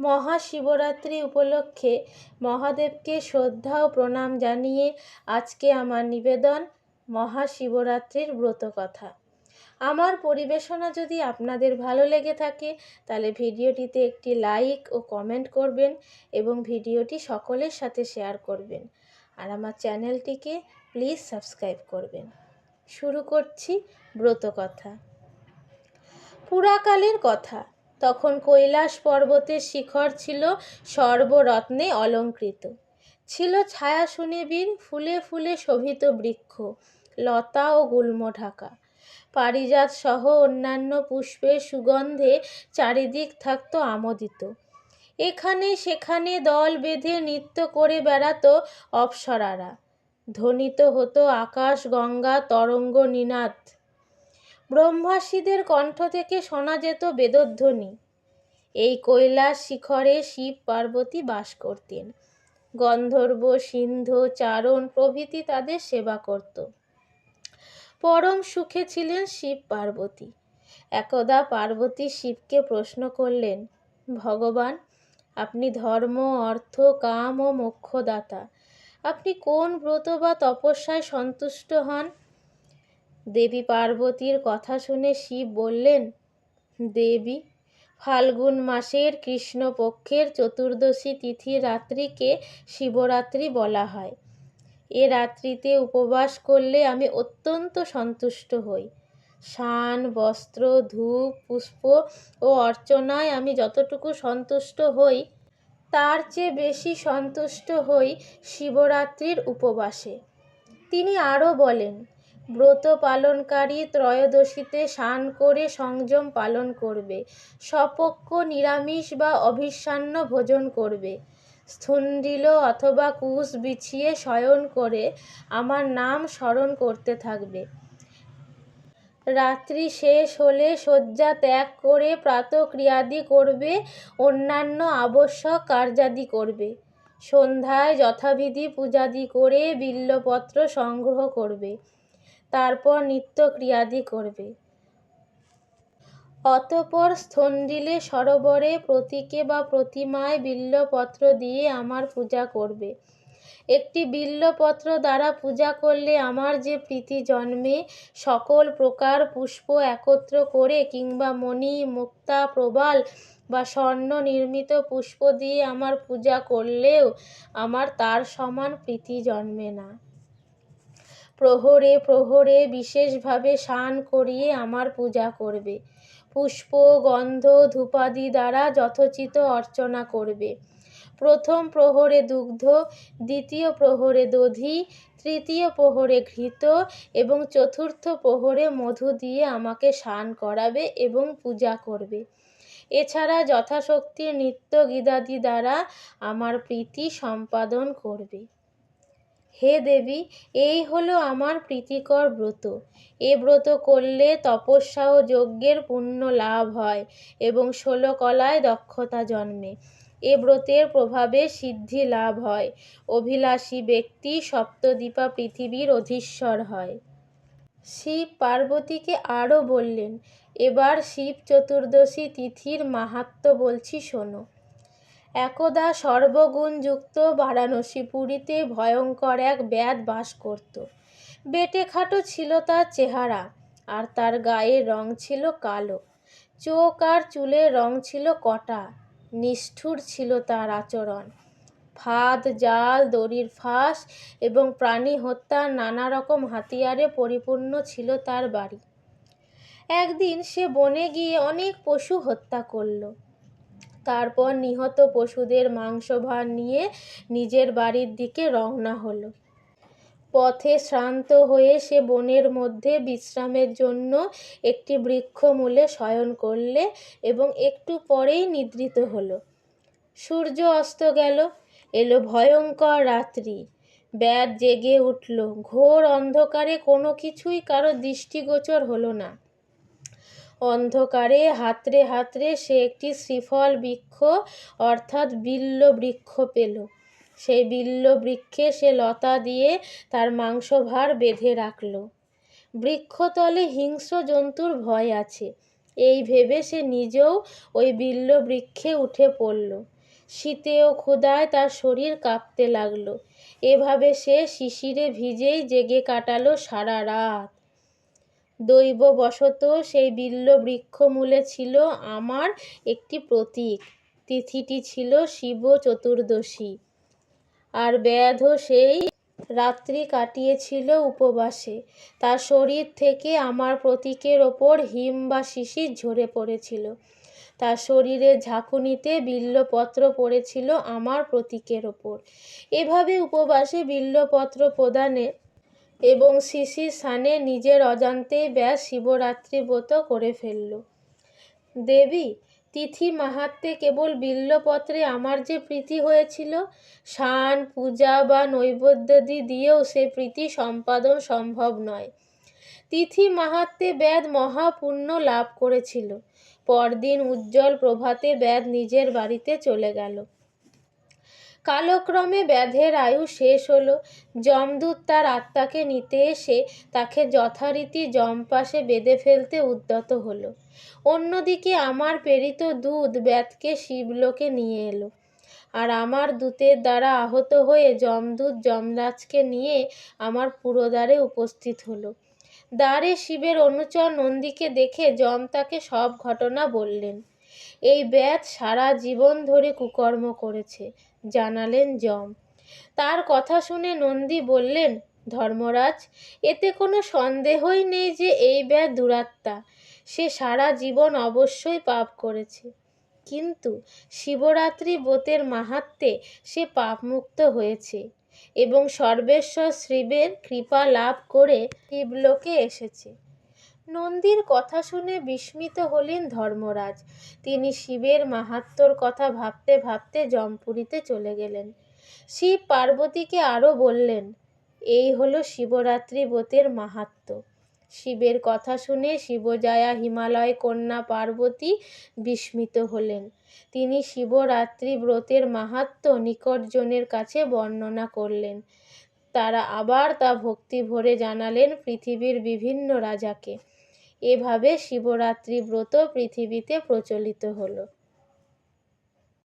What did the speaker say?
মহাশিবরাত্রি উপলক্ষে মহাদেবকে শ্রদ্ধা ও প্রণাম জানিয়ে আজকে আমার নিবেদন মহাশিবরাত্রির ব্রতকথা আমার পরিবেশনা যদি আপনাদের ভালো লেগে থাকে, তাহলে ভিডিওটিতে একটি লাইক ও কমেন্ট করবেন এবং ভিডিওটি সকলের সাথে শেয়ার করবেন। আর আমার চ্যানেলটিকে প্লিজ সাবস্ক্রাইব করবেন। শুরু করছি ব্রত ব্রতকথা পুরাকালের কথা। তখন কৈলাস পর্বতের শিখর ছিল সর্বরত্নে অলঙ্কৃত। ছিল ছায়া সুনিবিড়, ফুলে ফুলে শোভিত বৃক্ষ, লতা ও গুল্ম ঢাকা। পারিজাত সহ অন্যান্য পুষ্পের সুগন্ধে চারিদিক থাকত আমোদিত। এখানে সেখানে দল বেঁধে নৃত্য করে বেড়াতো অপ্সরারা। ধ্বনিত হতো আকাশ, গঙ্গা, তরঙ্গ, নিনাদ। ব্রহ্মাসীদের কণ্ঠ থেকে শোনা যেত বেদধ্বনি। এই কৈলাস শিখরে শিব পার্বতী বাস করতেন। গন্ধর্ব, সিন্ধ, চারণ প্রভৃতি তাদের সেবা করত। পরম সুখে ছিলেন শিব পার্বতী। একদা পার্বতী শিবকে প্রশ্ন করলেন, ভগবান, আপনি ধর্ম, অর্থ, কাম ও মোক্ষদাতা। আপনি কোন ব্রত বা তপস্যায় সন্তুষ্ট হন? দেবী পার্বতীর কথা শুনে শিব বললেন, দেবী, ফাল্গুন মাসের কৃষ্ণপক্ষের চতুর্দশী তিথি রাত্রিকে শিবরাত্রি বলা হয়। এ রাত্রিতে উপবাস করলে আমি অত্যন্ত সন্তুষ্ট হই। শান, বস্ত্র, ধূপ, পুষ্প ও অর্চনায় আমি যতটুকু সন্তুষ্ট হই, তার চেয়ে বেশি সন্তুষ্ট হই শিবরাত্রির উপবাসে। তিনি আরও বলেন ব্রত পালনকারী ত্রয়োদশীতে স্নান করে সংযম পালন করবে, সপক্ষ নিরামিষ বা অভিসান্ন ভোজন করবে। স্থুন্ডিল অথবা কুশ বিছিয়ে শয়ন করে আমার নাম স্মরণ করতে থাকবে। রাত্রি শেষ হলে শয্যা ত্যাগ করে প্রাতক্রিয়াদি করবে, অন্যান্য আবশ্যক কার্যাদি করবে। সন্ধ্যায় যথাবিধি পূজাদি করে বিল্লপত্র সংগ্রহ করবে। তারপর নিত্য ক্রিয়াদি করবে। অতপর স্থন্ডিলে সরোবরে প্রতীকে বা প্রতিমায় বিল্লপত্র দিয়ে আমার পূজা করবে। একটি বিল্লপত্র দ্বারা পূজা করলে আমার যে প্রীতি জন্মে, সকল প্রকার পুষ্প একত্র করে কিংবা মণি, মুক্তা, প্রবাল বা স্বর্ণ নির্মিত পুষ্প দিয়ে আমার পূজা করলেও আমার তার সমান প্রীতি জন্মে না। প্রহরে প্রহরে বিশেষভাবে স্নান করিয়ে আমার পূজা করবে। পুষ্প, গন্ধ, ধূপাদি দ্বারা যথোচিত অর্চনা করবে। প্রথম প্রহরে দুগ্ধ, দ্বিতীয় প্রহরে দধি, তৃতীয় প্রহরে ঘৃত এবং চতুর্থ প্রহরে মধু দিয়ে আমাকে স্নান করাবে এবং পূজা করবে। এছাড়া যথাশক্তি নৃত্য গীতাদি দ্বারা আমার প্রীতি সম্পাদন করবে। হে দেবী, এই হলো আমার প্রীতিকর ব্রত। এ ব্রত করলে তপস্যা ও যজ্ঞের পুণ্য লাভ হয় এবং ষোলো কলায় দক্ষতা জন্মে। এ ব্রতের প্রভাবে সিদ্ধি লাভ হয়। অভিলাষী ব্যক্তি সপ্তদ্বীপা পৃথিবীর অধীশ্বর হয়। শিব পার্বতীকে আরও বললেন, এবার শিব চতুর্দশী তিথির মাহাত্ম বলছি, শোনো। একদা সর্বগুণযুক্ত বারাণসী পুরীতে ভয়ঙ্কর এক ব্যাধ বাস করত। বেটে খাটো ছিল তার চেহারা, আর তার গায়ের রং ছিল কালো। চোখ আর চুলের রং ছিল কটা, নিষ্ঠুর ছিল তার আচরণ। ফাঁদ, জাল, দড়ির ফাঁস এবং প্রাণী হত্যার নানা রকম হাতিয়ারে পরিপূর্ণ ছিল তার বাড়ি। একদিন সে বনে গিয়ে অনেক পশু হত্যা করল। তারপর নিহত পশুদের মাংস ভার নিয়ে নিজের বাড়ির দিকে রওনা হলো। পথে শ্রান্ত হয়ে সে বনের মধ্যে বিশ্রামের জন্য একটি বৃক্ষমূলে শয়ন করলে এবং একটু পরেই নিদ্রিত হলো। সূর্য অস্ত গেল, এলো ভয়ঙ্কর রাত্রি। ব্যাদ জেগে উঠল, ঘোর অন্ধকারে কোনো কিছুই কারও দৃষ্টিগোচর হলো না। অন্ধকারে হাতড়ে হাতড়ে সে একটি শ্রীফল বৃক্ষ, অর্থাৎ বিল্ল বৃক্ষ পেল। সেই বিল্ল বৃক্ষে সে লতা দিয়ে তার মাংসভার বেঁধে রাখল। বৃক্ষতলে হিংস্র জন্তুর ভয় আছে। এই ভেবে সে নিজেও ওই বিল্ব বৃক্ষে উঠে পড়ল। শীতে ও ক্ষুধায় তার শরীর কাঁপতে লাগল। এভাবে সে শিশিরে ভিজেই জেগে কাটালো সারা রাত। দৈববশত সেই বিল্ব বৃক্ষমূলে ছিল আমার একটি প্রতীক। তিথিটি ছিল শিব চতুর্দশী। আর ব্যাধও সেই রাত্রি কাটিয়েছিল উপবাসে। তার শরীর থেকে আমার প্রতীকের ওপর হিম বা শিশির ঝরে পড়েছিল। তার শরীরের ঝাঁকুনিতে বিল্বপত্র পড়েছিল আমার প্রতীকের ওপর। এভাবে উপবাসে বিল্বপত্র প্রদানে এবং শিশির স্থানে নিজের অজান্তেই ব্যাস শিবরাত্রি ব্রত করে ফেলল। দেবী, তিথি মাহাত্মে কেবল বিল্বপত্রে আমার যে প্রীতি হয়েছিল, শান, পূজা বা নৈবেদ্যাদি দিয়েও সে প্রীতি সম্পাদন সম্ভব নয়। তিথি মাহাত্মে ব্যাদ মহাপুণ্য লাভ করেছিল। পরদিন উজ্জ্বল প্রভাতে ব্যাদ নিজের বাড়িতে চলে গেল। কালক্রমে ব্যাধের আয়ু শেষ হলো। যমদূত তার আত্মাকে নিতে এসে তাকে যথারীতি যমপাশে বেঁধে ফেলতে উদ্যত হলো। অন্যদিকে আমার প্রেরিত দূত ব্যাধকে শিবলোকে নিয়ে এলো। আর আমার দূতের দ্বারা আহত হয়ে যমদূত যমরাজকে নিয়ে আমার পুরোদ্বারে উপস্থিত হলো। দ্বারে শিবের অনুচর নন্দীকে দেখে যম তাকে সব ঘটনা বললেন। এই ব্যাধ সারা জীবন ধরে কুকর্ম করেছে। জানালেন যম। তার কথা শুনে নন্দী বললেন, ধর্মরাজ, এতে কোনো সন্দেহই নেই যে এই ব্যাধ দুরাত্মা। সে সারা জীবন অবশ্যই পাপ করেছে। কিন্তু শিবরাত্রি ব্রতের মাহাত্মে সে পাপমুক্ত হয়েছে এবং সর্বেশ্বর শিবের কৃপা লাভ করে শিবলোকে এসেছে। নন্দীর কথা শুনে বিস্মিত হলেন ধর্মরাজ। তিনি শিবের মাহাত্মর কথা ভাবতে ভাবতে জমপুরীতে চলে গেলেন। শিব পার্বতীকে আরও বললেন, এই হলো শিবরাত্রি ব্রতের মাহাত্ম্য। শিবের কথা শুনে শিবজায়া হিমালয় কন্যা পার্বতী বিস্মিত হলেন। তিনি শিবরাত্রি ব্রতের মাহাত্ম্য নিকটজনের কাছে বর্ণনা করলেন। তারা আবার তা ভক্তি ভরে জানালেন পৃথিবীর বিভিন্ন রাজাকে। এভাবে শিবরাত্রি ব্রত পৃথিবীতে প্রচলিত হলো।